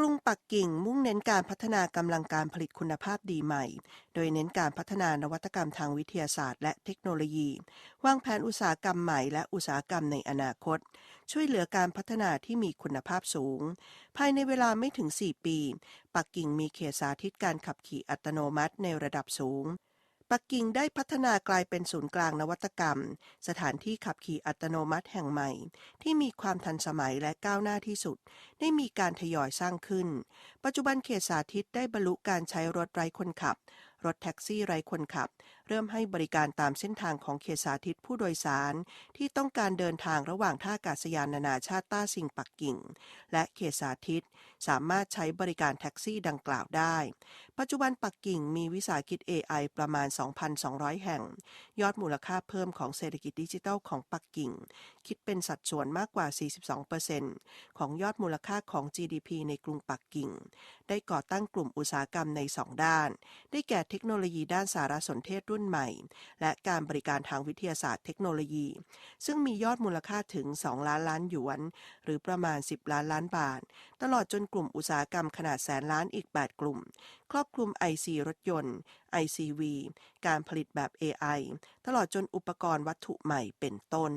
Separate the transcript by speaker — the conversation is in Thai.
Speaker 1: กรุงปักกิ่งมุ่งเน้นการพัฒนากำลังการผลิตคุณภาพดีใหม่ โดยเน้นการพัฒนานวัตกรรมทางวิทยาศาสตร์และเทคโนโลยี วางแผนอุตสาหกรรมใหม่และอุตสาหกรรมในอนาคต ช่วยเหลือการพัฒนาที่มีคุณภาพสูง ภายในเวลาไม่ถึง 4 ปี ปักกิ่งมีเขตสาธิตการขับขี่อัตโนมัติในระดับสูง ปักกิ่งได้พัฒนากลายเป็นศูนย์กลางนวัตกรรม สถานที่ขับขี่อัตโนมัติแห่งใหม่ ที่มีความทันสมัยและก้าวหน้าที่สุด ได้มีการทยอยสร้างขึ้น ปัจจุบันเขตสาธิตได้บรรลุการใช้รถไร้คนขับ รถแท็กซี่ไร้คนขับ เริ่มให้บริการตามเส้นทางของเขตสาธิตผู้โดยสาร ที่ต้องการเดินทางระหว่างท่าอากาศยานนานาชาติต้าซิงปักกิ่ง และเขตสาธิต สามารถใช้บริการแท็กซี่ดังกล่าวได้ ปัจจุบันปักกิ่งมีวิสาหกิจ AI ประมาณ 2,200 แห่ง ยอดมูลค่าเพิ่มของเศรษฐกิจดิจิทัลของปักกิ่ง คิดเป็นสัดส่วนมากกว่า 42%ของยอดมูลค่าของ GDP ในกรุงปักกิ่ง ได้ก่อตั้งกลุ่มอุตสาหกรรมใน 2 ด้าน ได้แก่เทคโนโลยีด้านสารสนเทศรุ่นใหม่ และการบริการทางวิทยาศาสตร์เทคโนโลยี ซึ่งมียอดมูลค่าถึง 2 ล้านล้านหยวน หรือประมาณ 10 ล้านล้านบาท ตลอดจนกลุ่มอุตสาหกรรมขนาดแสนล้านอีก 8 กลุ่ม ครอบคลุม IC รถยนต์ ICV การผลิตแบบ AI ตลอดจนอุปกรณ์วัตถุใหม่เป็นต้น